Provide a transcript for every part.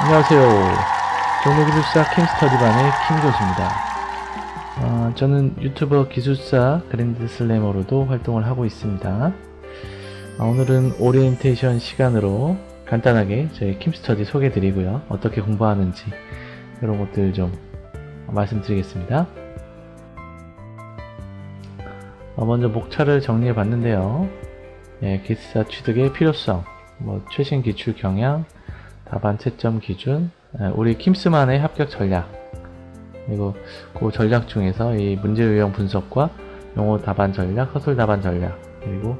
안녕하세요. 종로기술사 캠스터디반의 김교수입니다. 어, 저는 유튜버 기술사 그랜드 슬래머로도 활동을 하고 있습니다. 어, 오늘은 오리엔테이션 시간으로 간단하게 저희 캠스터디 소개해 드리고요. 어떻게 공부하는지 이런 것들 좀 말씀드리겠습니다. 어, 먼저 목차를 정리해 봤는데요. 예, 기술사 취득의 필요성, 뭐 최신 기출 경향, 답안 채점 기준, 에, 우리 킴스만의 합격 전략, 그리고 그 전략 중에서 이 문제 유형 분석과 용어 답안 전략, 서술 답안 전략, 그리고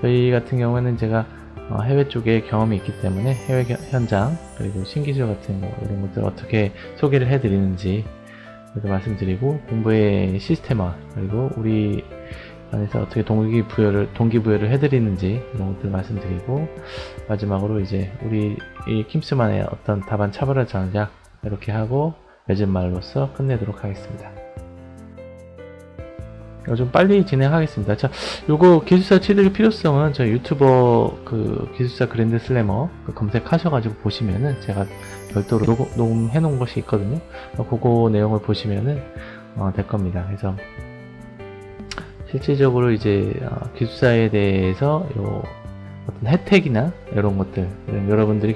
저희 같은 경우에는 제가 어, 해외 쪽에 경험이 있기 때문에 해외 겨- 현장, 그리고 신기술 같은 거, 이런 것들 어떻게 소개를 해드리는지 그래도 말씀드리고, 공부의 시스템화, 그리고 우리 안에서 어떻게 동기부여를, 동기부여를 해드리는지 이런 것들 말씀드리고, 마지막으로 이제 우리 이 킴스만의 어떤 답안 차별화 전략 이렇게 하고 맺은 말로써 끝내도록 하겠습니다. 좀 빨리 진행하겠습니다. 자, 요거 기술사 취득의 필요성은 저희 유튜버 그 기술사 그랜드 슬래머 그 검색하셔가지고 보시면은 제가 별도로 녹음, 녹음해 놓은 것이 있거든요. 어, 그거 내용을 보시면은 어, 될 겁니다. 그래서 실질적으로 이제 어, 기술사에 대해서 요 어떤 혜택이나 이런 것들 여러분들이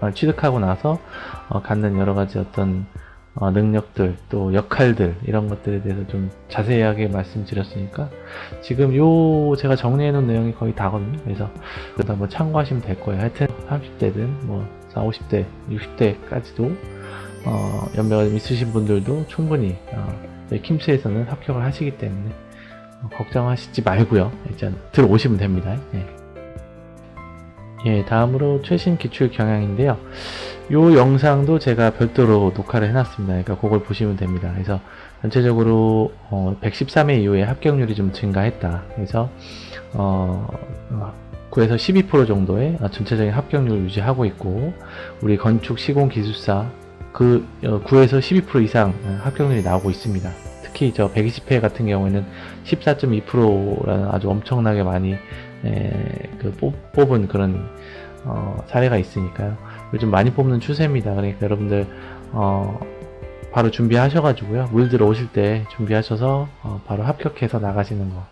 어, 취득하고 나서 어, 갖는 여러 가지 어떤 어, 능력들 또 역할들 이런 것들에 대해서 좀 자세하게 말씀드렸으니까 지금 요 제가 정리해 놓은 내용이 거의 다거든요. 그래서 그다 뭐 참고하시면 될 거예요. 하여튼 30대든 뭐 40, 50대 60대까지도 어, 연배가 좀 있으신 분들도 충분히 어, 킴스에서는 합격을 하시기 때문에 어, 걱정하시지 말고요 일단 들어오시면 됩니다 예. 예, 다음으로 최신 기출 경향인데요. 요 영상도 제가 별도로 녹화를 해놨습니다. 그러니까 그걸 보시면 됩니다. 그래서 전체적으로 어, 113회 이후에 합격률이 좀 증가했다. 그래서 어, 9에서 12% 정도의 전체적인 합격률 유지하고 있고 우리 건축 시공 기술사 그 어, 9에서 12% 이상 합격률이 나오고 있습니다. 특히 저 120회 같은 경우에는 14.2%라는 아주 엄청나게 많이 에, 그 뽑, 뽑은 그런 어, 사례가 있으니까요. 요즘 많이 뽑는 추세입니다. 그러니까 여러분들 어, 바로 준비하셔가지고요. 물 들어오실 때 준비하셔서 어, 바로 합격해서 나가시는 거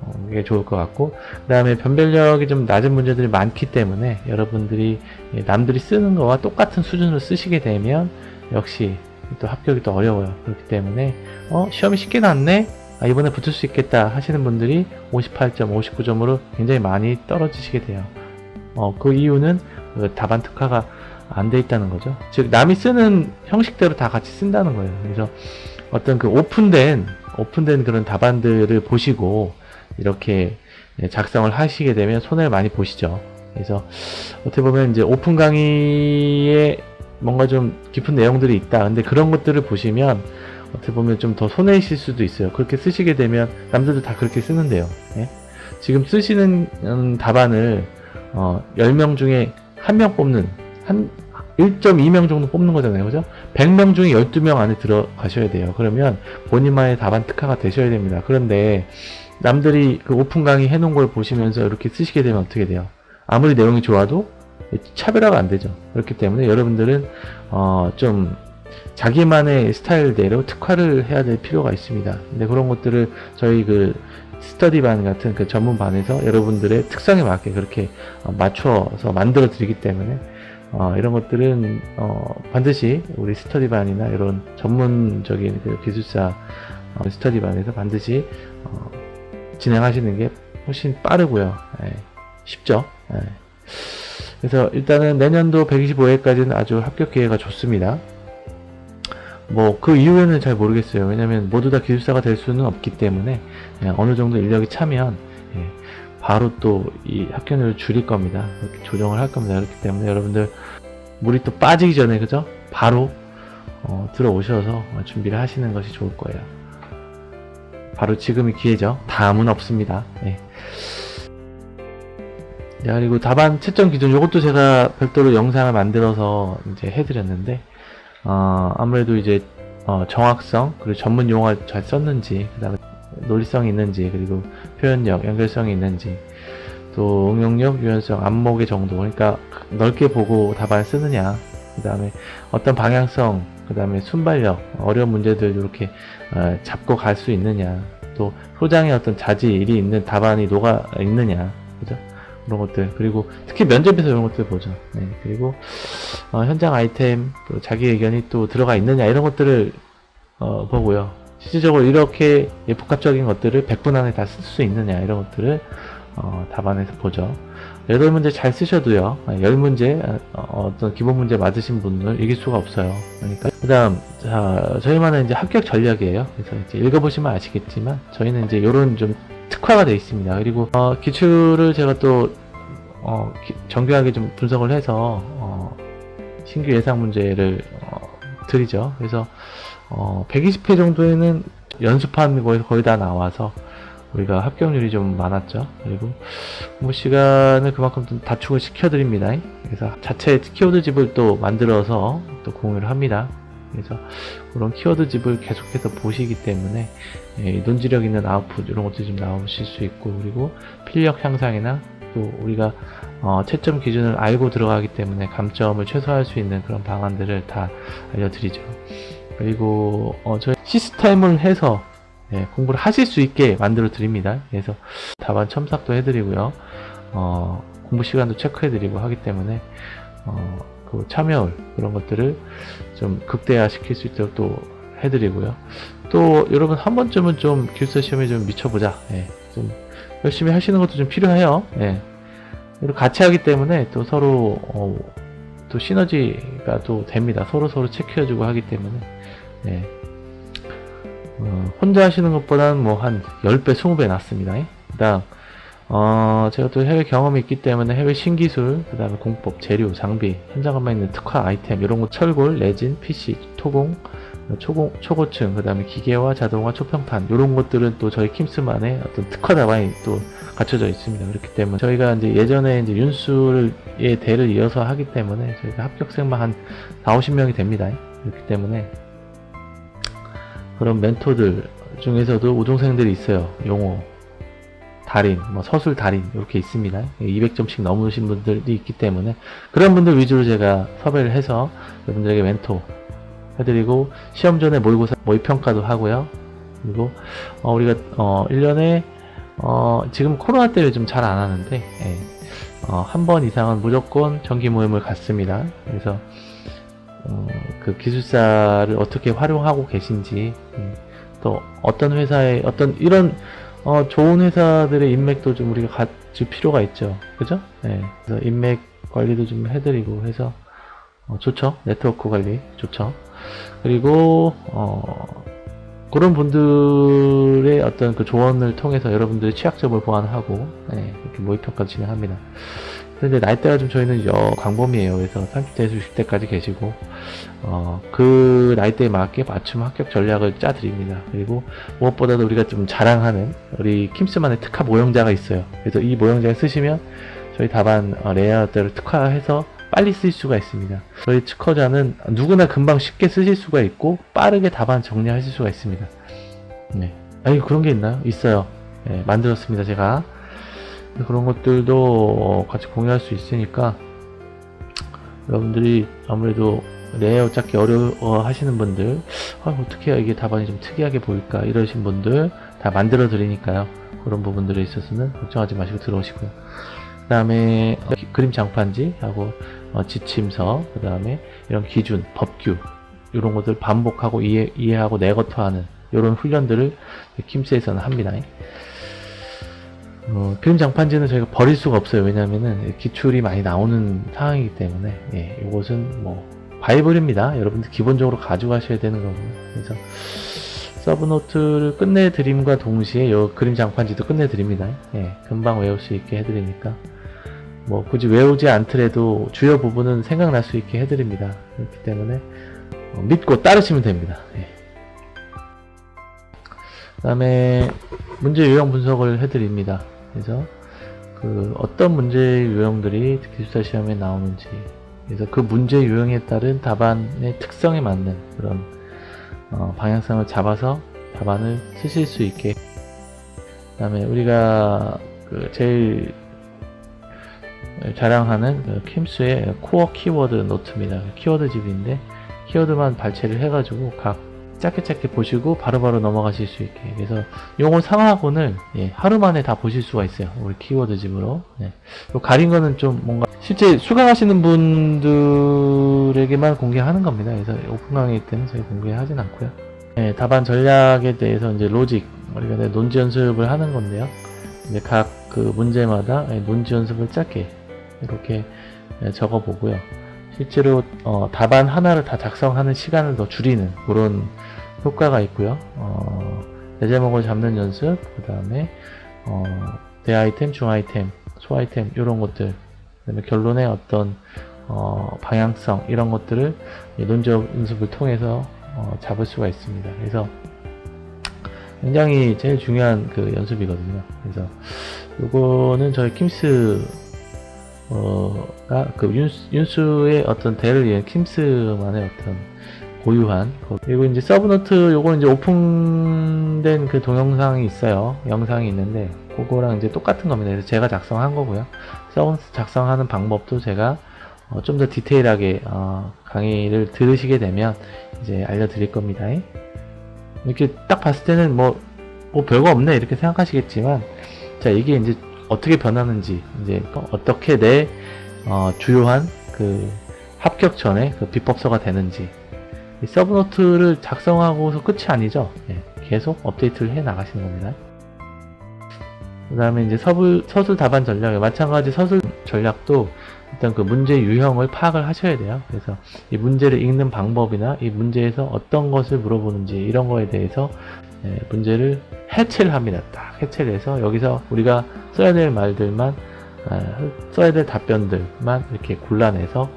어, 이게 좋을 것 같고 그 다음에 변별력이 좀 낮은 문제들이 많기 때문에 여러분들이 예, 남들이 쓰는 거와 똑같은 수준으로 쓰시게 되면 역시 또 합격이 또 어려워요. 그렇기 때문에 어 시험이 쉽게 났네 아, 이번에 붙을 수 있겠다 하시는 분들이 58점, 59점으로 굉장히 많이 떨어지시게 돼요. 어, 그 이유는 그 답안 특화가 안 돼 있다는 거죠. 즉, 남이 쓰는 형식대로 다 같이 쓴다는 거예요. 그래서 어떤 그 오픈된, 오픈된 그런 답안들을 보시고 이렇게 작성을 하시게 되면 손해를 많이 보시죠. 그래서 어떻게 보면 이제 오픈 강의에 뭔가 좀 깊은 내용들이 있다. 근데 그런 것들을 보시면 어떻게 보면 좀 더 손해이실 수도 있어요. 그렇게 쓰시게 되면 남들도 다 그렇게 쓰는데요. 예? 지금 쓰시는 음, 답안을 어, 10명 중에 1명 뽑는 한 1.2명 정도 뽑는 거잖아요. 그죠? 100명 중에 12명 안에 들어가셔야 돼요. 그러면 본인만의 답안 특화가 되셔야 됩니다. 그런데 남들이 그 오픈 강의 해놓은 걸 보시면서 이렇게 쓰시게 되면 어떻게 돼요? 아무리 내용이 좋아도 차별화가 안 되죠. 그렇기 때문에 여러분들은 어, 좀 자기만의 스타일대로 특화를 해야 될 필요가 있습니다. 근데 그런 것들을 저희 그 스터디반 같은 그 전문반에서 여러분들의 특성에 맞게 그렇게 어, 맞춰서 만들어 드리기 때문에 어, 이런 것들은 어, 반드시 우리 스터디반이나 이런 전문적인 그 기술사 어, 스터디반에서 반드시 어, 진행하시는 게 훨씬 빠르고요. 예, 쉽죠. 예. 그래서 일단은 내년도 125회까지는 아주 합격 기회가 좋습니다. 뭐 그 이후에는 잘 모르겠어요. 왜냐면 모두 다 기술사가 될 수는 없기 때문에 예, 어느 정도 인력이 차면 예, 바로 또 이 합격률을 줄일 겁니다. 그렇게 조정을 할 겁니다. 그렇기 때문에 여러분들 물이 또 빠지기 전에 그죠? 바로 어, 들어오셔서 준비를 하시는 것이 좋을 거예요. 바로 지금이 기회죠. 다음은 없습니다. 예. 자, 그리고 답안 채점 기준, 이것도 제가 별도로 영상을 만들어서 이제 해드렸는데, 어, 아무래도 이제, 어, 정확성, 그리고 전문 용어를 잘 썼는지, 그 다음에 논리성이 있는지, 그리고 표현력, 연결성이 있는지, 또 응용력, 유연성, 안목의 정도, 그러니까 넓게 보고 답안 쓰느냐, 그 다음에 어떤 방향성, 그 다음에 순발력, 어려운 문제들 이렇게 어, 잡고 갈 수 있느냐, 또 소장의 어떤 자질이 있는 답안이 녹아 있느냐, 그죠? 그런 것들 그리고 특히 면접에서 이런 것들 보죠. 네, 그리고 어, 현장 아이템, 또 자기 의견이 또 들어가 있느냐 이런 것들을 어, 보고요. 실질적으로 이렇게 예, 복합적인 것들을 100분 안에 다 쓸 수 있느냐 이런 것들을 어, 답안에서 보죠. 여덟 문제 잘 쓰셔도요. 아, 열 문제 어, 어떤 기본 문제 맞으신 분을 이길 수가 없어요. 그러니까 그다음 자 저희만의 이제 합격 전략이에요. 그래서 이제 읽어보시면 아시겠지만 저희는 이제 이런 좀 특화가 되어 있습니다. 그리고 어, 기출을 제가 또 어, 기- 정교하게 좀 분석을 해서 어, 신규 예상 문제를 어, 드리죠. 그래서 어, 120회 정도에는 연습한 거에서 거의 다 나와서 우리가 합격률이 좀 많았죠. 그리고 공부 시간을 그만큼 좀 단축을 시켜드립니다. 그래서 자체 키워드 집을 또 만들어서 또 공유를 합니다. 그래서 그런 키워드 집을 계속해서 보시기 때문에 예, 논지력 있는 아웃풋 이런 것도 좀 나오실 수 있고 그리고 필력 향상이나 또 우리가 어, 채점 기준을 알고 들어가기 때문에 감점을 최소화할 수 있는 그런 방안들을 다 알려드리죠. 그리고 어, 저희 시스템을 해서 예, 공부를 하실 수 있게 만들어 드립니다. 그래서 답안 첨삭도 해드리고요. 어, 공부 시간도 체크해드리고 하기 때문에 어, 그 참여율 그런 것들을 좀 극대화 시킬 수 있도록 또 해드리고요. 또 여러분 한 번쯤은 좀 기숙사 시험에 좀 미쳐보자. 예, 좀 열심히 하시는 것도 좀 필요해요. 예. 같이 하기 때문에 또 서로 어, 또 시너지가 또 됩니다. 서로 서로 체크해주고 하기 때문에 예. 어, 혼자 하시는 것보다는 뭐 한 10배, 20배 낫습니다. 그 다음, 어, 제가 또 해외 경험이 있기 때문에 해외 신기술, 그 다음에 공법, 재료, 장비, 현장감만 있는 특화 아이템, 이런 거 철골, 레진, PC, 토공, 초고, 초고층, 그 다음에 기계와 자동화, 초평판, 이런 것들은 또 저희 킴스만의 어떤 특화 답안이 또 갖춰져 있습니다. 그렇기 때문에 저희가 이제 예전에 이제 윤수의 대를 이어서 하기 때문에 저희가 합격생만 한 4, 50명이 됩니다. 그렇기 때문에 그런 멘토들 중에서도 우등생들이 있어요. 용어, 달인, 뭐 서술 달인 이렇게 있습니다. 200점씩 넘으신 분들이 있기 때문에 그런 분들 위주로 제가 섭외를 해서 여러분들에게 멘토 해드리고 시험 전에 모의고사 모의 평가도 하고요. 그리고 어, 우리가 어, 1년에 어, 지금 코로나 때문에 좀잘 안 하는데 예, 어, 한 번 이상은 무조건 정기 모임을 갖습니다. 그래서 어, 그 기술사를 어떻게 활용하고 계신지 음, 또 어떤 회사에 어떤 이런 어, 좋은 회사들의 인맥도 좀 우리가 가질 필요가 있죠. 그죠? 네. 그래서 인맥 관리도 좀 해드리고 해서 어, 좋죠. 네트워크 관리 좋죠. 그리고 어, 그런 분들의 어떤 그 조언을 통해서 여러분들의 취약점을 보완하고 네, 이렇게 모의평가 진행합니다. 근데 나이대가 좀 저희는 여 광범위에요. 그래서 30대에서 60대까지 계시고 어, 그 나이대에 맞게 맞춤 합격 전략을 짜드립니다. 그리고 무엇보다도 우리가 좀 자랑하는 우리 킴스만의 특화 모형자가 있어요. 그래서 이 모형자를 쓰시면 저희 답안 어, 레이아웃대로 특화해서 빨리 쓸 수가 있습니다. 저희 특허자는 누구나 금방 쉽게 쓰실 수가 있고 빠르게 답안 정리하실 수가 있습니다. 네. 아니 그런 게 있나요? 있어요. 네, 만들었습니다. 제가 그런 것들도 어, 같이 공유할 수 있으니까 여러분들이 아무래도 레이아웃 찾기 어려워 하시는 분들 아, 어떻게 해야 이게 답안이 좀 특이하게 보일까 이러신 분들 다 만들어 드리니까요. 그런 부분들에 있어서는 걱정하지 마시고 들어오시고요. 그 다음에 그림 장판지 하고 어, 지침서 그 다음에 이런 기준 법규 이런 것들 반복하고 이해, 이해하고 내거토하는 이런 훈련들을 킴스에서는 합니다 어, 그림 장판지는 저희가 버릴 수가 없어요. 왜냐면은 기출이 많이 나오는 상황이기 때문에, 예, 이것은 뭐, 바이블입니다. 여러분들 기본적으로 가져가셔야 되는 거고요. 그래서, 서브노트를 끝내드림과 동시에 요 그림 장판지도 끝내드립니다. 예, 금방 외울 수 있게 해드리니까. 뭐, 굳이 외우지 않더라도 주요 부분은 생각날 수 있게 해드립니다. 그렇기 때문에, 어, 믿고 따르시면 됩니다. 예. 그 다음에, 문제 유형 분석을 해드립니다. 그래서 그 어떤 문제 유형들이 기술사 시험에 나오는지 그래서 그 문제 유형에 따른 답안의 특성에 맞는 그런 어, 방향성을 잡아서 답안을 쓰실 수 있게 그 다음에 우리가 그 제일 자랑하는 그 킴스의 코어 키워드 노트입니다. 키워드 집인데 키워드만 발췌를 해가지고 각 짧게 짧게 보시고 바로 바로 넘어가실 수 있게 그래서 요거 상하권을 예, 하루 만에 다 보실 수가 있어요. 우리 키워드 집으로 예. 요 가린 거는 좀 뭔가 실제 수강하시는 분들에게만 공개하는 겁니다. 그래서 오픈 강의이기 때문에 저희 공개하진 않고요. 예, 답안 전략에 대해서 이제 로직 우리가 이제 논지 연습을 하는 건데요. 이제 각 그 문제마다 예, 논지 연습을 짧게 이렇게 예, 적어 보고요. 실제로 어, 답안 하나를 다 작성하는 시간을 더 줄이는 그런 효과가 있고요. 어, 대제목을 잡는 연습, 그 다음에 어, 대 아이템, 중 아이템, 소 아이템 이런 것들, 그다음에 결론의 어떤 어, 방향성 이런 것들을 이 논적 연습을 통해서 어, 잡을 수가 있습니다. 그래서 굉장히 제일 중요한 그 연습이거든요. 그래서 요거는 저희 킴스 어가 그 윤수, 윤수의 어떤 대를 이은 킴스만의 어떤 고유한 거. 그리고 이제 서브노트 요거 이제 오픈된 그 동영상이 있어요. 영상이 있는데 그거랑 이제 똑같은 겁니다. 그래서 제가 작성한 거고요. 서브노트 작성하는 방법도 제가 어, 좀더 디테일하게 어, 강의를 들으시게 되면 이제 알려드릴 겁니다. 이렇게 딱 봤을 때는 뭐, 뭐 별거 없네 이렇게 생각하시겠지만 자 이게 이제 어떻게 변하는지 이제 어떻게 내 어, 주요한 그 합격 전에 그 비법서가 되는지 이 서브노트를 작성하고서 끝이 아니죠. 예, 계속 업데이트를 해 나가시는 겁니다. 그 다음에 이제 서술, 서술 답안 전략, 마찬가지 서술 전략도 일단 그 문제 유형을 파악을 하셔야 돼요. 그래서 이 문제를 읽는 방법이나 이 문제에서 어떤 것을 물어보는지 이런 거에 대해서 예, 문제를 해체를 합니다. 딱 해체를 해서 여기서 우리가 써야 될 말들만 아, 써야 될 답변들만 이렇게 골라내서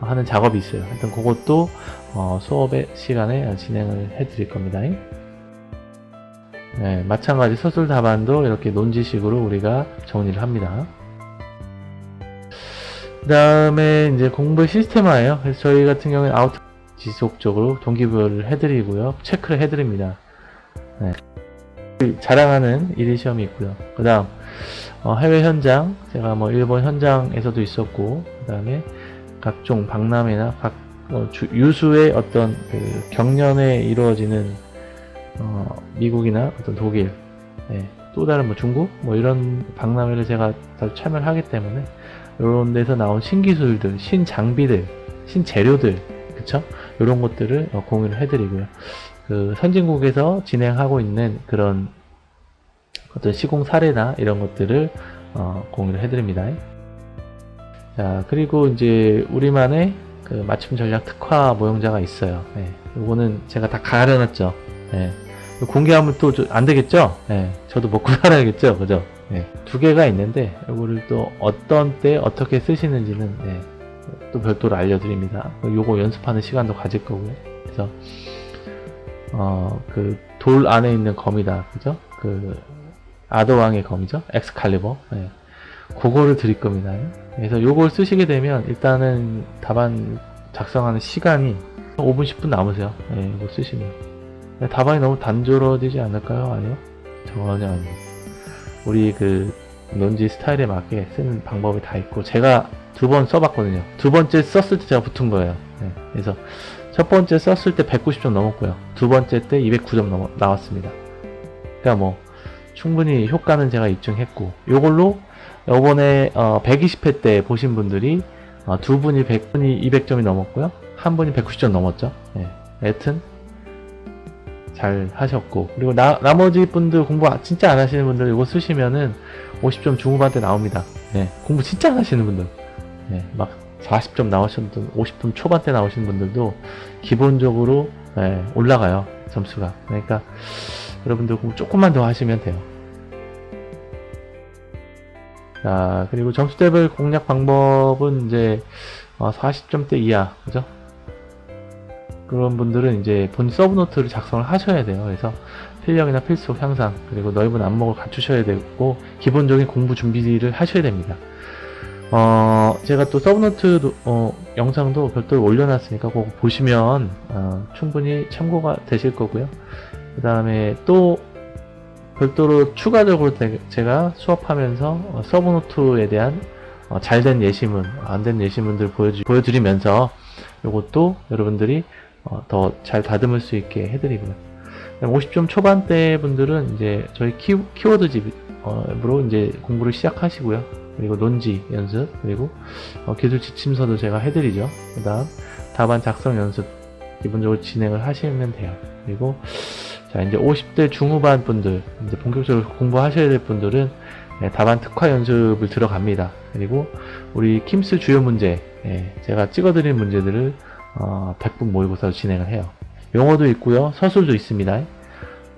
하는 작업이 있어요. 하여튼 그것도 어, 수업의 시간에 진행을 해드릴 겁니다. 네, 마찬가지 서술 답안도 이렇게 논지식으로 우리가 정리를 합니다. 그 다음에 이제 공부 시스템화예요. 그래서 저희 같은 경우는 아웃 지속적으로 동기부여를 해드리고요. 체크를 해드립니다. 네. 자랑하는 일일 시험이 있고요. 그 다음 어, 해외 현장 제가 뭐 일본 현장에서도 있었고 그 다음에 각종 박람회나 각 어, 주- 유수의 어떤 그 경연에 이루어지는 어, 미국이나 어떤 독일 네, 또 다른 뭐 중국 뭐 이런 박람회를 제가 다 참여를 하기 때문에 이런 데서 나온 신기술들, 신장비들, 신재료들 그쵸? 이런 것들을 어, 공유를 해드리고요. 그 선진국에서 진행하고 있는 그런 어떤 시공 사례나 이런 것들을 어, 공유를 해드립니다. 자 그리고 이제 우리만의 그 맞춤 전략 특화 모형자가 있어요. 네, 요거는 제가 다 가려놨죠. 네, 이거 공개하면 또 안 되겠죠? 네, 저도 먹고 살아야겠죠, 그죠? 네, 두 개가 있는데 요거를 또 어떤 때 어떻게 쓰시는지는 네, 또 별도로 알려드립니다. 요거 연습하는 시간도 가질 거고요. 그래서 어, 그 돌 안에 있는 검이다. 그죠? 그 아더왕의 검이죠? 엑스칼리버. 네. 그거를 드릴 겁니다. 그래서 요걸 쓰시게 되면 일단은 답안 작성하는 시간이 5분, 10분 남으세요. 네, 이거 쓰시면. 답안이 너무 단조로워지지 않을까요? 아니요? 전혀 아니에요. 우리 그 논지 스타일에 맞게 쓰는 방법이 다 있고 제가 두 번 써봤거든요. 두 번째 썼을 때 제가 붙은 거예요. 네, 그래서 첫 번째 썼을 때 190점 넘었고요. 두 번째 때 209점 넘어, 나왔습니다. 그러니까 뭐 충분히 효과는 제가 입증했고 요걸로 요번에 어, 120회 때 보신 분들이 어, 두 분이 100분이 200점이 넘었고요. 한 분이 190점 넘었죠. 예. 여튼 잘 하셨고 그리고 나, 나머지 분들 공부 아- 진짜 안 하시는 분들 이거 쓰시면은 50점 중후반대 나옵니다. 예. 공부 진짜 안 하시는 분들 예. 막 40점 나오신 분, 50점 초반대 나오신 분들도 기본적으로 예, 올라가요 점수가. 그러니까 여러분들 공부 조금만 더 하시면 돼요. 자 그리고 점수 대별 공략 방법은 이제 어, 40점대 이하 그죠? 그런 분들은 이제 본 서브노트를 작성을 하셔야 돼요. 그래서 필력이나 필속 향상 그리고 넓은 안목을 갖추셔야 되고 기본적인 공부 준비를 하셔야 됩니다. 어, 제가 또 서브노트 도- 어, 영상도 별도로 올려놨으니까 그거 보시면 어, 충분히 참고가 되실 거고요. 그 다음에 또 별도로 추가적으로 대- 제가 수업하면서 어, 서브노트에 대한 어, 잘된 예시문, 안 된 예시문들 보여주, 보여드리 면서 요것도 여러분들이 어, 더잘 다듬을 수 있게 해드리고요. 50점 초반대 분들은 이제 저희 키, 키워드 집으로 이제 공부를 시작하시고요. 그리고 논지 연습, 그리고 어, 기술 지침서도 제가 해드리죠. 그 다음 답안 작성 연습 기본적으로 진행을 하시면 돼요. 그리고 자 이제 50대 중후반 분들 이제 본격적으로 공부하셔야 될 분들은 네, 답안 특화 연습을 들어갑니다. 그리고 우리 킴스 주요 문제 예, 제가 찍어드린 문제들을 어, 100분 모의고사로 진행을 해요. 용어도 있고요, 서술도 있습니다.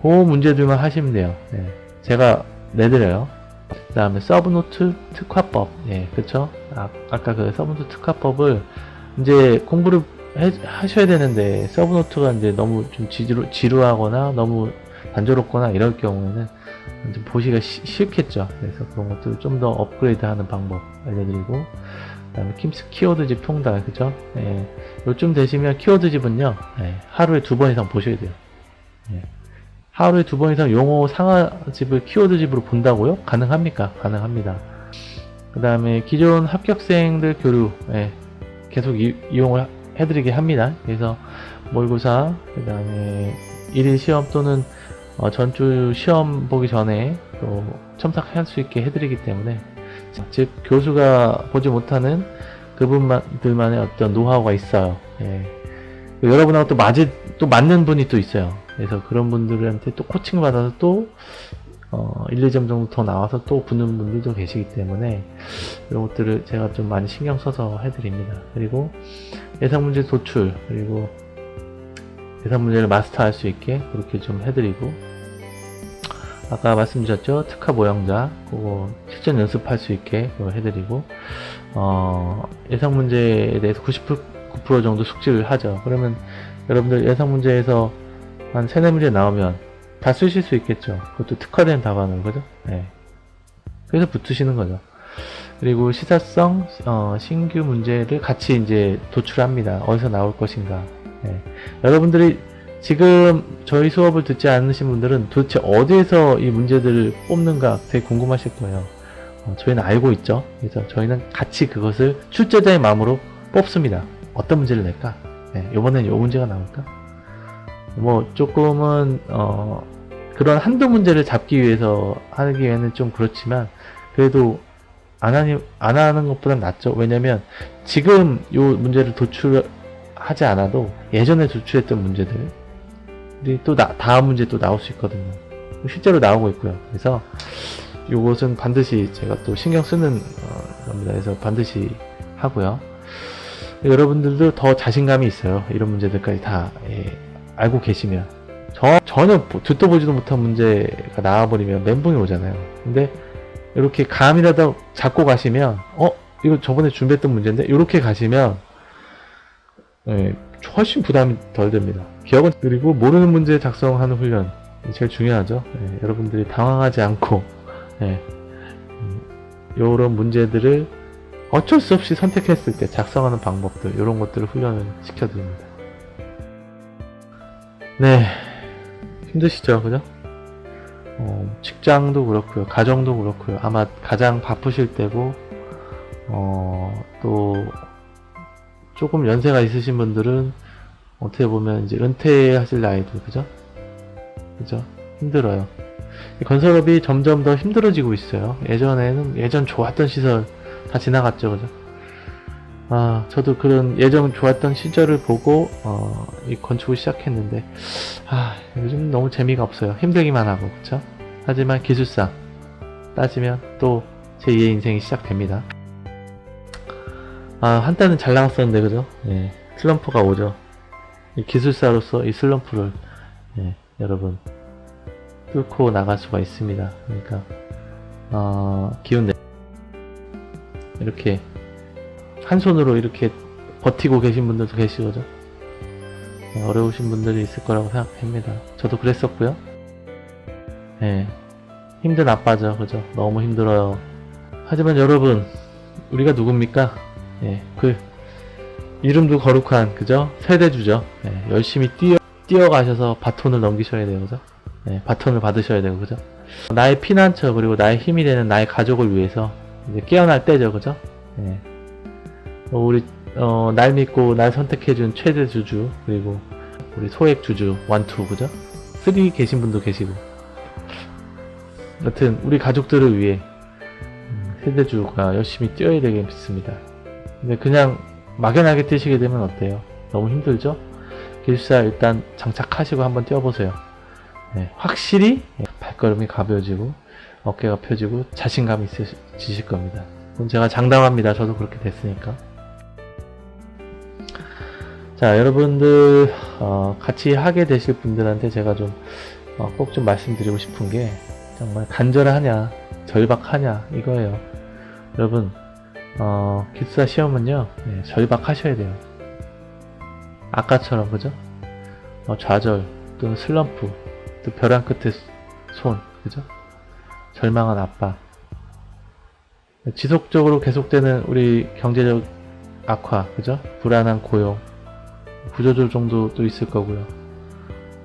그 문제들만 하시면 돼요. 예, 제가 내드려요. 그 다음에 서브노트 특화법, 예, 그쵸? 아, 아까 그 서브노트 특화법을 이제 공부를 해- 하셔야 되는데 서브노트가 이제 너무 좀 지루, 지루하거나 너무 단조롭거나 이럴 경우에는 좀 보시기가 쉬- 쉽겠죠. 그래서 그런 것들을 좀 더 업그레이드하는 방법 알려드리고 그다음에 킴스 키워드집 통달 그죠? 예, 요쯤 되시면 키워드집은요 예, 하루에 두 번 이상 보셔야 돼요. 예. 하루에 두 번 이상 용어 상하집을 키워드집으로 본다고요? 가능합니까? 가능합니다. 그 다음에 기존 합격생들 교류 예, 계속 이, 이용을 하- 해드리게 합니다. 그래서 모의고사 그 다음에 일일 시험 또는 어, 전주 시험 보기 전에 또 첨삭할 수 있게 해드리기 때문에 즉 교수가 보지 못하는 그분들만의 어떤 노하우가 있어요. 예. 여러분하고 또 맞을 또 맞는 분이 또 있어요. 그래서 그런 분들한테 또 코칭 받아서 또 어, 1, 2점 정도 더 나와서 또 붙는 분들도 계시기 때문에 이런 것들을 제가 좀 많이 신경 써서 해드립니다. 그리고 예상 문제 도출 그리고 예상 문제를 마스터할 수 있게 그렇게 좀 해드리고 아까 말씀드렸죠 특화 모형자 그거 실전 연습할 수 있게 그거 해드리고 어, 예상 문제에 대해서 99% 정도 숙지를 하죠 그러면 여러분들 예상 문제에서 한 3, 4문제 나오면 다 쓰실 수 있겠죠 그것도 특화된 답안으로 그죠 네. 그래서 붙으시는 거죠 그리고 시사성 어, 신규 문제를 같이 이제 도출합니다 어디서 나올 것인가 네. 여러분들이 지금 저희 수업을 듣지 않으신 분들은 도대체 어디에서 이 문제들을 뽑는가 되게 궁금하실 거예요. 어, 저희는 알고 있죠. 그래서 저희는 같이 그것을 출제자의 마음으로 뽑습니다. 어떤 문제를 낼까? 네, 이번엔 요 문제가 나올까? 뭐 조금은 어, 그런 한두 문제를 잡기 위해서 하기에는 좀 그렇지만 그래도 안 하니 안 하는 것보단 낫죠. 왜냐면 지금 요 문제를 도출하지 않아도 예전에 도출했던 문제들 이 또 나- 다음 문제 또 나올 수 있거든요. 실제로 나오고 있고요. 그래서 이것은 반드시 제가 또 신경 쓰는 어, 겁니다. 그래서 반드시 하고요. 여러분들도 더 자신감이 있어요. 이런 문제들까지 다 예, 알고 계시면 저, 전혀 보- 듣도 보지도 못한 문제가 나와버리면 멘붕이 오잖아요. 근데 이렇게 감이라도 잡고 가시면 어 이거 저번에 준비했던 문제인데 이렇게 가시면 예, 훨씬 부담이 덜 됩니다. 기억은 그리고 모르는 문제 작성하는 훈련 제일 중요하죠. 예, 여러분들이 당황하지 않고 예, 이런 문제들을 어쩔 수 없이 선택했을 때 작성하는 방법들 이런 것들을 훈련을 시켜드립니다. 네, 힘드시죠, 그죠? 어, 직장도 그렇고요, 가정도 그렇고요. 아마 가장 바쁘실 때고 어, 또 조금 연세가 있으신 분들은 어떻게 보면 이제 은퇴하실 나이도 그죠? 그죠? 힘들어요. 이 건설업이 점점 더 힘들어지고 있어요. 예전에는 예전 좋았던 시설 다 지나갔죠, 그죠? 아, 저도 그런 예전 좋았던 시절을 보고 어, 이 건축을 시작했는데 아, 요즘 너무 재미가 없어요. 힘들기만 하고, 그쵸? 하지만 기술상 따지면 또 제2의 인생이 시작됩니다. 아, 한때는 잘 나갔었는데, 그죠? 예, 슬럼프가 오죠. 이 기술사로서 이 슬럼프를, 예, 여러분, 뚫고 나갈 수가 있습니다. 그러니까, 어, 기운 내, 이렇게, 한 손으로 이렇게 버티고 계신 분들도 계시거죠? 예, 어려우신 분들이 있을 거라고 생각합니다. 저도 그랬었고요. 예, 힘든 아빠죠. 그죠? 너무 힘들어요. 하지만 여러분, 우리가 누굽니까? 예, 그 이름도 거룩한 그죠? 세대주죠. 예, 열심히 뛰어 뛰어가셔서 바톤을 넘기셔야 돼요, 그죠? 예, 바톤을 받으셔야 되고, 그죠? 나의 피난처 그리고 나의 힘이 되는 나의 가족을 위해서 이제 깨어날 때죠, 그죠? 예. 어, 우리 어, 날 믿고 날 선택해준 최대 주주 그리고 우리 소액 주주 원투 그죠? 쓰리 계신 분도 계시고 여튼 우리 가족들을 위해 음, 세대주가 열심히 뛰어야 되겠습니다. 근데 그냥 막연하게 뛰시게 되면 어때요? 너무 힘들죠? 기술사 일단 장착하시고 한번 뛰어보세요. 네, 확실히 발걸음이 가벼워지고 어깨가 펴지고 자신감이 있으실 겁니다. 그건 제가 장담합니다. 저도 그렇게 됐으니까. 자, 여러분들 어, 같이 하게 되실 분들한테 제가 좀 꼭좀 말씀드리고 싶은 게 정말 간절하냐, 절박하냐 이거예요. 여러분, 어, 기숙사 시험은요, 네, 절박하셔야 돼요. 아까처럼 그죠? 어, 좌절 또는 슬럼프, 또 벼랑 끝에 손, 그죠? 절망한 아빠. 지속적으로 계속되는 우리 경제적 악화, 그죠? 불안한 고용, 구조조정 정도도 있을 거고요.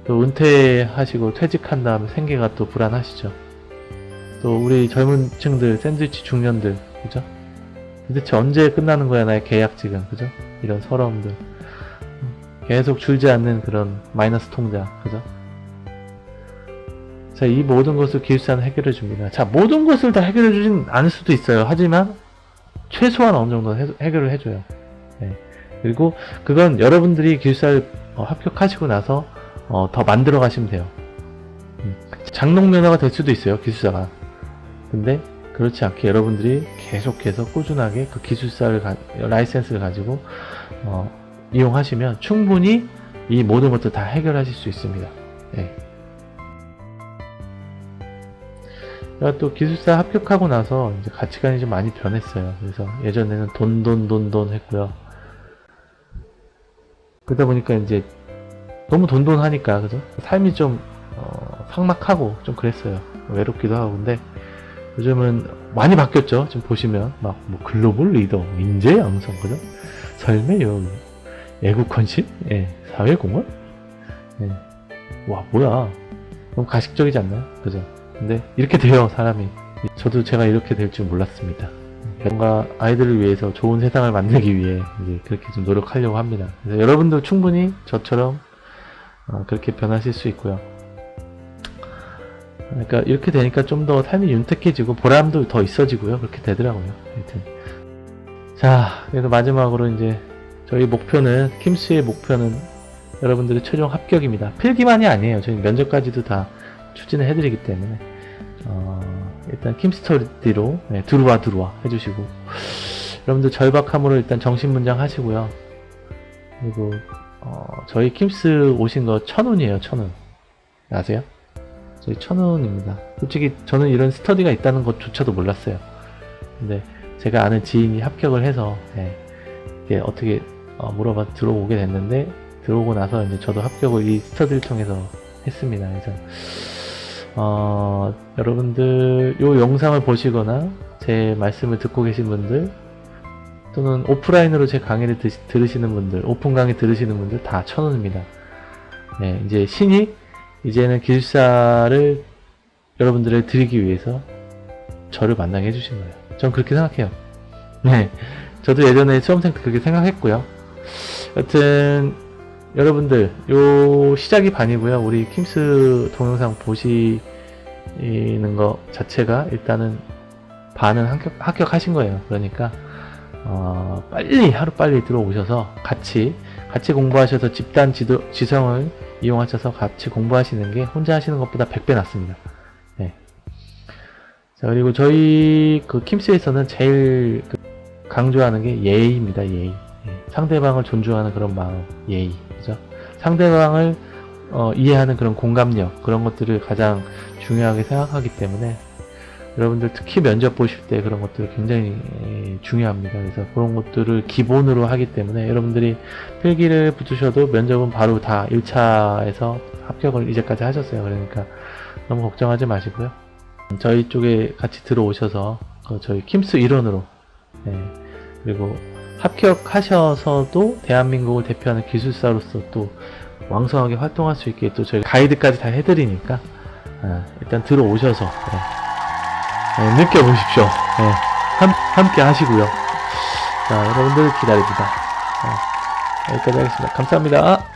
또 은퇴하시고 퇴직한 다음에 생계가 또 불안하시죠. 또 우리 젊은 층들, 샌드위치 중년들, 그죠? 도대체 언제 끝나는 거야, 나의 계약직은, 그죠? 이런 서러움들. 계속 줄지 않는 그런 마이너스 통장, 그죠? 자, 이 모든 것을 기술사는 해결해 줍니다. 자, 모든 것을 다 해결해 주진 않을 수도 있어요. 하지만, 최소한 어느 정도 해, 해결을 해줘요. 네. 그리고 그건 여러분들이 기술사를 어, 합격하시고 나서 어, 더 만들어 가시면 돼요. 음. 장롱 면허가 될 수도 있어요, 기술사가. 근데 그렇지 않게 여러분들이 계속해서 꾸준하게 그 기술사를 가, 라이센스를 가지고 어, 이용하시면 충분히 이 모든 것들 다 해결하실 수 있습니다. 네. 제가 또 기술사 합격하고 나서 이제 가치관이 좀 많이 변했어요. 그래서 예전에는 돈, 돈, 돈, 돈 했고요. 그러다 보니까 이제 너무 돈돈하니까, 그죠? 삶이 좀, 어, 삭막하고 좀 그랬어요. 외롭기도 하고. 근데 요즘은 많이 바뀌었죠. 지금 보시면. 막, 뭐, 글로벌 리더, 인재 양성, 그죠? 삶의 요, 애국 헌신? 예, 사회공헌? 예. 와, 뭐야. 너무 가식적이지 않나요? 그죠? 근데 이렇게 돼요, 사람이. 저도 제가 이렇게 될 줄 몰랐습니다. 뭔가 아이들을 위해서 좋은 세상을 만들기 위해 이제 그렇게 좀 노력하려고 합니다. 그래서 여러분도 충분히 저처럼 어, 그렇게 변하실 수 있고요. 그러니까 이렇게 되니까 좀 더 삶이 윤택해지고 보람도 더 있어지고요. 그렇게 되더라고요. 하여튼. 자, 그래서 마지막으로 이제 저희 목표는 킴스의 목표는 여러분들의 최종 합격입니다. 필기만이 아니에요. 저희 면접까지도 다 추진을 해드리기 때문에 어, 일단 킴스터디로 네, 들어와 들어와 해주시고 여러분들 절박함으로 일단 정신문장 하시고요. 그리고 어, 저희 킴스 오신 거 천운이에요, 천운. 아세요? 저희 천운입니다. 솔직히 저는 이런 스터디가 있다는 것조차도 몰랐어요. 근데 제가 아는 지인이 합격을 해서 예, 이게 어떻게 어, 물어봐 들어오게 됐는데 들어오고 나서 이제 저도 합격을 이 스터디를 통해서 했습니다. 그래서 어, 여러분들 이 영상을 보시거나 제 말씀을 듣고 계신 분들 또는 오프라인으로 제 강의를 드, 들으시는 분들 오픈 강의 들으시는 분들 다 천원입니다. 네, 이제 신이 이제는 기술사를 여러분들을 드리기 위해서 저를 만나게 해주신 거예요. 전 그렇게 생각해요. 네, 저도 예전에 수험생 때 그렇게 생각했고요. 여튼 여러분들 요 시작이 반이고요. 우리 킴스 동영상 보시는 거 자체가 일단은 반은 합격, 합격하신 거예요. 그러니까 어, 빨리 하루 빨리 들어오셔서 같이 같이 공부하셔서 집단 지도, 지성을 이용하셔서 같이 공부하시는 게 혼자 하시는 것보다 100배 낫습니다. 네. 자 그리고 저희 그 킴스에서는 제일 그 강조하는 게 예의입니다. 예의. 예, 상대방을 존중하는 그런 마음, 예의. 그죠? 상대방을 어, 이해하는 그런 공감력 그런 것들을 가장 중요하게 생각하기 때문에 여러분들 특히 면접 보실 때 그런 것들 굉장히 중요합니다. 그래서 그런 것들을 기본으로 하기 때문에 여러분들이 필기를 붙으셔도 면접은 바로 다 1차에서 합격을 이제까지 하셨어요. 그러니까 너무 걱정하지 마시고요. 저희 쪽에 같이 들어오셔서 그 저희 킴스 일원으로 네, 그리고 합격하셔서도 대한민국을 대표하는 기술사로서 또 왕성하게 활동할 수 있게 또 저희 가이드까지 다 해드리니까 아, 일단 들어오셔서 네, 네, 느껴보십시오. 네, 함, 함께 하시고요. 자, 여러분들 기다립니다. 자, 여기까지 하겠습니다. 감사합니다.